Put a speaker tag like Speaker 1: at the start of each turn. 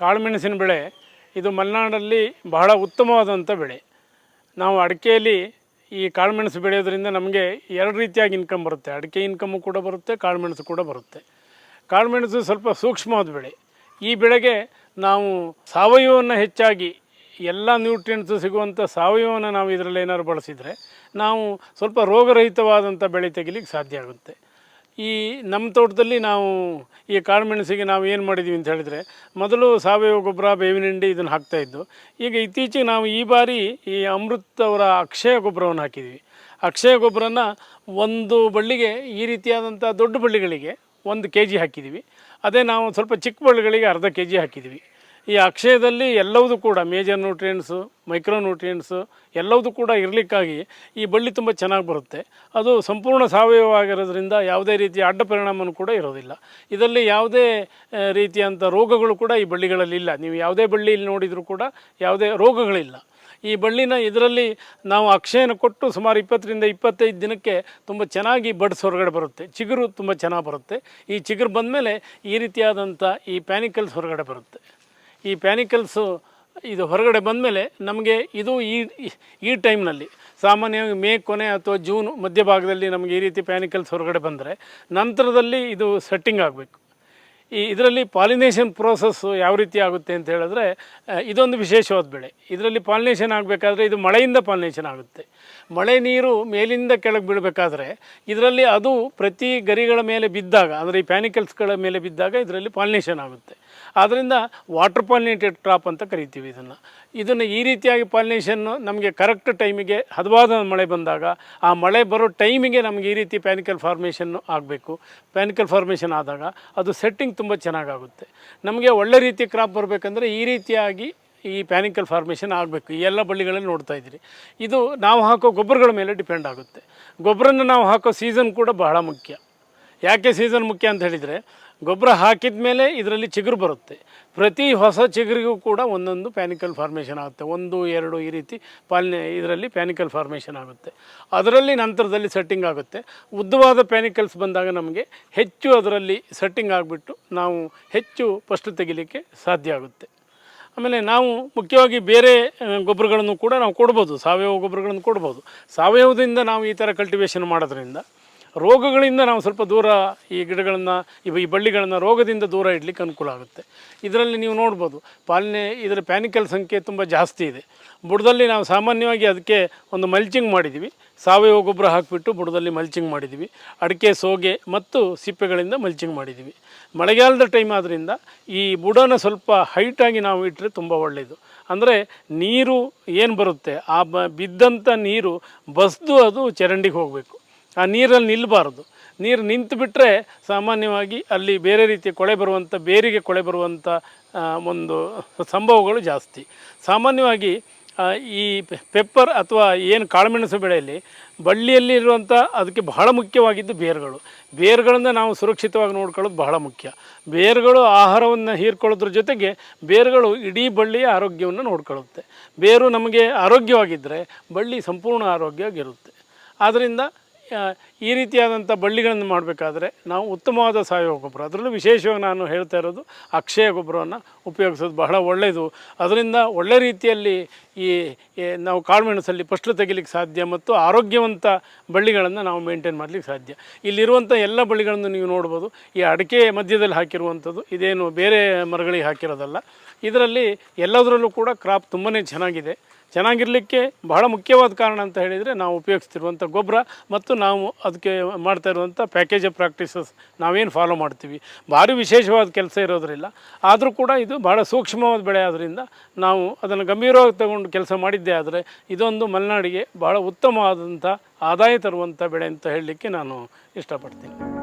Speaker 1: ಕಾಳುಮೆಣಸಿನ ಬೆಳೆ, ಇದು ಮಲೆನಾಡಲ್ಲಿ ಬಹಳ ಉತ್ತಮವಾದಂಥ ಬೆಳೆ. ನಾವು ಅಡಿಕೆಯಲ್ಲಿ ಈ ಕಾಳುಮೆಣಸು ಬೆಳೆಯೋದ್ರಿಂದ ನಮಗೆ ಎರಡು ರೀತಿಯಾಗಿ ಇನ್ಕಮ್ ಬರುತ್ತೆ. ಅಡಿಕೆ ಇನ್ಕಮ್ಮು ಕೂಡ ಬರುತ್ತೆ, ಕಾಳುಮೆಣಸು ಕೂಡ ಬರುತ್ತೆ. ಕಾಳುಮೆಣಸು ಸ್ವಲ್ಪ ಸೂಕ್ಷ್ಮವಾದ ಬೆಳೆ. ಈ ಬೆಳೆಗೆ ನಾವು ಸಾವಯವವನ್ನು ಹೆಚ್ಚಾಗಿ ಎಲ್ಲ ನ್ಯೂಟ್ರಿಯೆಂಟ್ಸು ಸಿಗುವಂಥ ಸಾವಯವವನ್ನು ನಾವು ಇದರಲ್ಲಿ ಏನಾದ್ರು ಬಳಸಿದರೆ ನಾವು ಸ್ವಲ್ಪ ರೋಗರಹಿತವಾದಂಥ ಬೆಳೆ ತೆಗಿಲಿಕ್ಕೆ ಸಾಧ್ಯ ಆಗುತ್ತೆ. ಈ ನಮ್ಮ ತೋಟದಲ್ಲಿ ನಾವು ಈ ಕಾಳುಮೆಣಸಿಗೆ ನಾವು ಏನು ಮಾಡಿದ್ದೀವಿ ಅಂತ ಹೇಳಿದರೆ, ಮೊದಲು ಸಾವಯವ ಗೊಬ್ಬರ, ಬೇವಿನ ಹಿಂಡಿ ಇದನ್ನು ಹಾಕ್ತಾಯಿದ್ದು ಈಗ ಇತ್ತೀಚೆಗೆ ನಾವು ಈ ಬಾರಿ ಈ ಅಮೃತ್ ಅವರ ಅಕ್ಷಯ ಗೊಬ್ಬರವನ್ನು ಹಾಕಿದ್ವಿ. ಅಕ್ಷಯ ಗೊಬ್ಬರನ ಒಂದು ಬಳ್ಳಿಗೆ, ಈ ರೀತಿಯಾದಂಥ ದೊಡ್ಡ ಬಳ್ಳಿಗಳಿಗೆ ಒಂದು ಕೆ ಜಿ ಹಾಕಿದ್ದೀವಿ ಅದೇ ನಾವು ಸ್ವಲ್ಪ ಚಿಕ್ಕ ಬಳ್ಳಿಗಳಿಗೆ ಅರ್ಧ ಕೆ ಜಿ ಹಾಕಿದ್ದೀವಿ ಈ ಅಕ್ಷಯದಲ್ಲಿ ಎಲ್ಲವೂ ಕೂಡ ಮೇಜರ್ ನ್ಯೂಟ್ರಿಯೆಂಟ್ಸು ಮೈಕ್ರೋ ನ್ಯೂಟ್ರಿಯೆಂಟ್ಸು ಎಲ್ಲವೂ ಕೂಡ ಇರಲಿಕ್ಕಾಗಿ ಈ ಬಳ್ಳಿ ತುಂಬ ಚೆನ್ನಾಗಿ ಬರುತ್ತೆ. ಅದು ಸಂಪೂರ್ಣ ಸಾವಯವ ಆಗಿರೋದ್ರಿಂದ ಯಾವುದೇ ರೀತಿಯ ಅಡ್ಡ ಪರಿಣಾಮನೂ ಕೂಡ ಇರೋದಿಲ್ಲ. ಇದರಲ್ಲಿ ಯಾವುದೇ ರೀತಿಯಂಥ ರೋಗಗಳು ಕೂಡ ಈ ಬಳ್ಳಿಗಳಲ್ಲಿ ಇಲ್ಲ. ನೀವು ಯಾವುದೇ ಬಳ್ಳಿಯಲ್ಲಿ ನೋಡಿದರೂ ಕೂಡ ಯಾವುದೇ ರೋಗಗಳಿಲ್ಲ. ಈ ಬಳ್ಳಿನ ಇದರಲ್ಲಿ ನಾವು ಅಕ್ಷಯನ ಕೊಟ್ಟು ಸುಮಾರು ಇಪ್ಪತ್ತರಿಂದ ಇಪ್ಪತ್ತೈದು ದಿನಕ್ಕೆ ತುಂಬ ಚೆನ್ನಾಗಿ ಬಡ್ಸ್ ಹೊರಗಡೆ ಬರುತ್ತೆ. ಚಿಗುರು ತುಂಬ ಚೆನ್ನಾಗಿ ಬರುತ್ತೆ. ಈ ಚಿಗುರು ಬಂದಮೇಲೆ ಈ ರೀತಿಯಾದಂಥ ಈ ಪ್ಯಾನಿಕಲ್ಸ್ ಹೊರಗಡೆ ಬರುತ್ತೆ. ಈ ಪ್ಯಾನಿಕಲ್ಸು ಇದು ಹೊರಗಡೆ ಬಂದಮೇಲೆ ನಮಗೆ ಇದು ಈ ಈ ಟೈಮ್ನಲ್ಲಿ ಸಾಮಾನ್ಯವಾಗಿ ಮೇ ಕೊನೆ ಅಥವಾ ಜೂನ್ ಮಧ್ಯಭಾಗದಲ್ಲಿ ನಮಗೆ ಈ ರೀತಿ ಪ್ಯಾನಿಕಲ್ಸ್ ಹೊರಗಡೆ ಬಂದರೆ ನಂತರದಲ್ಲಿ ಇದು ಸೆಟ್ಟಿಂಗ್ ಆಗಬೇಕು. ಈ ಇದರಲ್ಲಿ ಪಾಲಿನೇಷನ್ ಪ್ರೋಸೆಸ್ಸು ಯಾವ ರೀತಿ ಆಗುತ್ತೆ ಅಂತ ಹೇಳಿದ್ರೆ ಇದೊಂದು ವಿಶೇಷವಾದ ಬೆಳೆ. ಇದರಲ್ಲಿ ಪಾಲಿನೇಷನ್ ಆಗಬೇಕಾದ್ರೆ ಇದು ಮಳೆಯಿಂದ ಪಾಲಿನೇಷನ್ ಆಗುತ್ತೆ. ಮಳೆ ನೀರು ಮೇಲಿಂದ ಕೆಳಗೆ ಬೀಳಬೇಕಾದ್ರೆ ಇದರಲ್ಲಿ ಅದು ಪ್ರತಿ ಗರಿಗಳ ಮೇಲೆ ಬಿದ್ದಾಗ, ಅಂದರೆ ಈ ಪ್ಯಾನಿಕಲ್ಸ್ಗಳ ಮೇಲೆ ಬಿದ್ದಾಗ ಇದರಲ್ಲಿ ಪಾಲಿನೇಷನ್ ಆಗುತ್ತೆ. ಆದ್ದರಿಂದ ವಾಟರ್ ಪಾಲಿನೇಟೆಡ್ ಟ್ರಾಪ್ ಅಂತ ಕರಿತೀವಿ ಇದನ್ನು. ಇದನ್ನು ಈ ರೀತಿಯಾಗಿ ಪಾಲಿನೇಷನ್ನು ನಮಗೆ ಕರೆಕ್ಟ್ ಟೈಮಿಗೆ ಹದವಾದ ಮಳೆ ಬಂದಾಗ, ಆ ಮಳೆ ಬರೋ ಟೈಮಿಗೆ ನಮಗೆ ಈ ರೀತಿ ಪ್ಯಾನಿಕಲ್ ಫಾರ್ಮೇಷನ್ನು ಆಗಬೇಕು. ಪ್ಯಾನಿಕಲ್ ಫಾರ್ಮೇಷನ್ ಆದಾಗ ಅದು ಸೆಟ್ಟಿಂಗ್ ತುಂಬ ಚೆನ್ನಾಗಾಗುತ್ತೆ. ನಮಗೆ ಒಳ್ಳೆ ರೀತಿಯ ಕ್ರಾಪ್ ಬರಬೇಕಂದ್ರೆ ಈ ರೀತಿಯಾಗಿ ಈ ಪ್ಯಾನಿಕಲ್ ಫಾರ್ಮೇಷನ್ ಆಗಬೇಕು. ಈ ಎಲ್ಲ ಬಳ್ಳಿಗಳಲ್ಲಿ ನೋಡ್ತಾ ಇದ್ದೀರಿ. ಇದು ನಾವು ಹಾಕೋ ಗೊಬ್ಬರಗಳ ಮೇಲೆ ಡಿಪೆಂಡ್ ಆಗುತ್ತೆ. ಗೊಬ್ಬರನ ನಾವು ಹಾಕೋ ಸೀಸನ್ ಕೂಡ ಬಹಳ ಮುಖ್ಯ. ಯಾಕೆ ಸೀಸನ್ ಮುಖ್ಯ ಅಂತ ಹೇಳಿದರೆ ಗೊಬ್ಬರ ಹಾಕಿದ ಮೇಲೆ ಇದರಲ್ಲಿ ಚಿಗುರು ಬರುತ್ತೆ. ಪ್ರತಿ ಹೊಸ ಚಿಗುರಿಗೂ ಕೂಡ ಒಂದೊಂದು ಪ್ಯಾನಿಕಲ್ ಫಾರ್ಮೇಷನ್ ಆಗುತ್ತೆ. ಒಂದು, ಎರಡು ಈ ರೀತಿ ಪಾಲನೆ ಇದರಲ್ಲಿ ಪ್ಯಾನಿಕಲ್ ಫಾರ್ಮೇಷನ್ ಆಗುತ್ತೆ. ಅದರಲ್ಲಿ ನಂತರದಲ್ಲಿ ಸೆಟ್ಟಿಂಗ್ ಆಗುತ್ತೆ. ಉದ್ದವಾದ ಪ್ಯಾನಿಕಲ್ಸ್ ಬಂದಾಗ ನಮಗೆ ಹೆಚ್ಚು ಅದರಲ್ಲಿ ಸೆಟ್ಟಿಂಗ್ ಆಗಿಬಿಟ್ಟು ನಾವು ಹೆಚ್ಚು ಫಸ್ಟ್ ತೆಗಿಲಿಕ್ಕೆ ಸಾಧ್ಯ ಆಗುತ್ತೆ. ಆಮೇಲೆ ನಾವು ಮುಖ್ಯವಾಗಿ ಬೇರೆ ಗೊಬ್ಬರಗಳನ್ನು ಕೂಡ ನಾವು ಕೊಡ್ಬೋದು. ಸಾವಯವ ಗೊಬ್ಬರಗಳನ್ನು ಕೊಡ್ಬೋದು. ಸಾವಯವದಿಂದ ನಾವು ಈ ಥರ ಕಲ್ಟಿವೇಷನ್ ಮಾಡೋದ್ರಿಂದ ರೋಗಗಳಿಂದ ನಾವು ಸ್ವಲ್ಪ ದೂರ ಈ ಗಿಡಗಳನ್ನು, ಈ ಬಳ್ಳಿಗಳನ್ನು ರೋಗದಿಂದ ದೂರ ಇಡಲಿಕ್ಕೆ ಅನುಕೂಲ ಆಗುತ್ತೆ. ಇದರಲ್ಲಿ ನೀವು ನೋಡ್ಬೋದು, ಪಾಲನೆ ಇದರ ಪ್ಯಾನಿಕಲ್ ಸಂಖ್ಯೆ ತುಂಬ ಜಾಸ್ತಿ ಇದೆ. ಬುಡದಲ್ಲಿ ನಾವು ಸಾಮಾನ್ಯವಾಗಿ ಅದಕ್ಕೆ ಒಂದು ಮಲ್ಚಿಂಗ್ ಮಾಡಿದ್ದೀವಿ ಸಾವಯವ ಗೊಬ್ಬರ ಹಾಕಿಬಿಟ್ಟು ಬುಡದಲ್ಲಿ ಮಲ್ಚಿಂಗ್ ಮಾಡಿದ್ದೀವಿ ಅಡಿಕೆ, ಸೋಗೆ ಮತ್ತು ಸಿಪ್ಪೆಗಳಿಂದ ಮಲ್ಚಿಂಗ್ ಮಾಡಿದ್ದೀವಿ ಮಳೆಗಾಲದ ಟೈಮ್ ಆದ್ದರಿಂದ ಈ ಬುಡನ ಸ್ವಲ್ಪ ಹೈಟಾಗಿ ನಾವು ಇಟ್ಟರೆ ತುಂಬ ಒಳ್ಳೆಯದು ಅಂದರೆ ನೀರು ಏನು ಬರುತ್ತೆ, ಆ ಬ ಬಿದ್ದಂಥ ನೀರು ಬಸ್ದು ಅದು ಚರಂಡಿಗೆ ಹೋಗಬೇಕು. ಆ ನೀರಲ್ಲಿ ನಿಲ್ಲಬಾರ್ದು ನೀರು ನಿಂತು ಬಿಟ್ಟರೆ ಸಾಮಾನ್ಯವಾಗಿ ಅಲ್ಲಿ ಬೇರೆ ರೀತಿಯ ಕೊಳೆ ಬರುವಂಥ ಬೇರಿಗೆ ಕೊಳೆ ಬರುವಂಥ ಒಂದು ಸಂಭವಗಳು ಜಾಸ್ತಿ. ಸಾಮಾನ್ಯವಾಗಿ ಈ ಪೆಪ್ಪರ್ ಅಥವಾ ಏನು ಕಾಳುಮೆಣಸು ಬೆಳೆಯಲ್ಲಿ ಬಳ್ಳಿಯಲ್ಲಿರುವಂಥ ಅದಕ್ಕೆ ಬಹಳ ಮುಖ್ಯವಾಗಿದ್ದು ಬೇರುಗಳು. ಬೇರುಗಳನ್ನು ನಾವು ಸುರಕ್ಷಿತವಾಗಿ ನೋಡ್ಕೊಳ್ಳೋದು ಬಹಳ ಮುಖ್ಯ. ಬೇರುಗಳು ಆಹಾರವನ್ನು ಹೀರ್ಕೊಳ್ಳೋದ್ರ ಜೊತೆಗೆ ಬೇರುಗಳು ಇಡೀ ಬಳ್ಳಿಯ ಆರೋಗ್ಯವನ್ನು ನೋಡ್ಕೊಳ್ಳುತ್ತೆ. ಬೇರು ನಮಗೆ ಆರೋಗ್ಯವಾಗಿದ್ದರೆ ಬಳ್ಳಿ ಸಂಪೂರ್ಣ ಆರೋಗ್ಯವಾಗಿರುತ್ತೆ. ಆದ್ದರಿಂದ ಈ ರೀತಿಯಾದಂಥ ಬಳ್ಳಿಗಳನ್ನು ಮಾಡಬೇಕಾದ್ರೆ ನಾವು ಉತ್ತಮವಾದ ಸಾವಯವ ಗೊಬ್ಬರ. ಅದರಲ್ಲೂ ವಿಶೇಷವಾಗಿ ನಾನು ಹೇಳ್ತಾ ಇರೋದು ಅಕ್ಷಯ ಗೊಬ್ಬರವನ್ನು ಉಪಯೋಗಿಸೋದು ಬಹಳ ಒಳ್ಳೆಯದು. ಅದರಿಂದ ಒಳ್ಳೆ ರೀತಿಯಲ್ಲಿ ಈ ನಾವು ಕಾಳುಮೆಣಸಲ್ಲಿ ಫಸ್ಟ್ ತೆಗಿಲಿಕ್ಕೆ ಸಾಧ್ಯ ಮತ್ತು ಆರೋಗ್ಯವಂತ ಬಳ್ಳಿಗಳನ್ನು ನಾವು ಮೇಂಟೈನ್ ಮಾಡಲಿಕ್ಕೆ ಸಾಧ್ಯ. ಇಲ್ಲಿರುವಂಥ ಎಲ್ಲ ಬಳ್ಳಿಗಳನ್ನು ನೀವು ನೋಡ್ಬೋದು. ಈ ಅಡಿಕೆ ಮಧ್ಯದಲ್ಲಿ ಹಾಕಿರುವಂಥದ್ದು, ಇದೇನು ಬೇರೆ ಮರಗಳಿಗೆ ಹಾಕಿರೋದಲ್ಲ. ಇದರಲ್ಲಿ ಎಲ್ಲದರಲ್ಲೂ ಕೂಡ ಕ್ರಾಪ್ ತುಂಬಾ ಚೆನ್ನಾಗಿದೆ. ಚೆನ್ನಾಗಿರಲಿಕ್ಕೆ ಬಹಳ ಮುಖ್ಯವಾದ ಕಾರಣ ಅಂತ ಹೇಳಿದರೆ ನಾವು ಉಪಯೋಗಿಸ್ತಿರುವಂಥ ಗೊಬ್ಬರ ಮತ್ತು ನಾವು ಅದಕ್ಕೆ ಮಾಡ್ತಾ ಇರುವಂಥ ಪ್ಯಾಕೇಜ್ ಪ್ರಾಕ್ಟೀಸಸ್ ನಾವೇನು ಫಾಲೋ ಮಾಡ್ತೀವಿ. ಭಾರಿ ವಿಶೇಷವಾದ ಕೆಲಸ ಇರೋದ್ರಿಲ್ಲ ಆದರೂ ಕೂಡ ಇದು ಬಹಳ ಸೂಕ್ಷ್ಮವಾದ ಬೆಳೆ ಆದ್ದರಿಂದ ನಾವು ಅದನ್ನು ಗಂಭೀರವಾಗಿ ತಗೊಂಡು ಕೆಲಸ ಮಾಡಿದ್ದೇ ಆದರೆ ಇದೊಂದು ಮಲೆನಾಡಿಗೆ ಬಹಳ ಉತ್ತಮವಾದಂಥ ಆದಾಯ ತರುವಂಥ ಬೆಳೆ ಅಂತ ಹೇಳಲಿಕ್ಕೆ ನಾನು ಇಷ್ಟಪಡ್ತೀನಿ.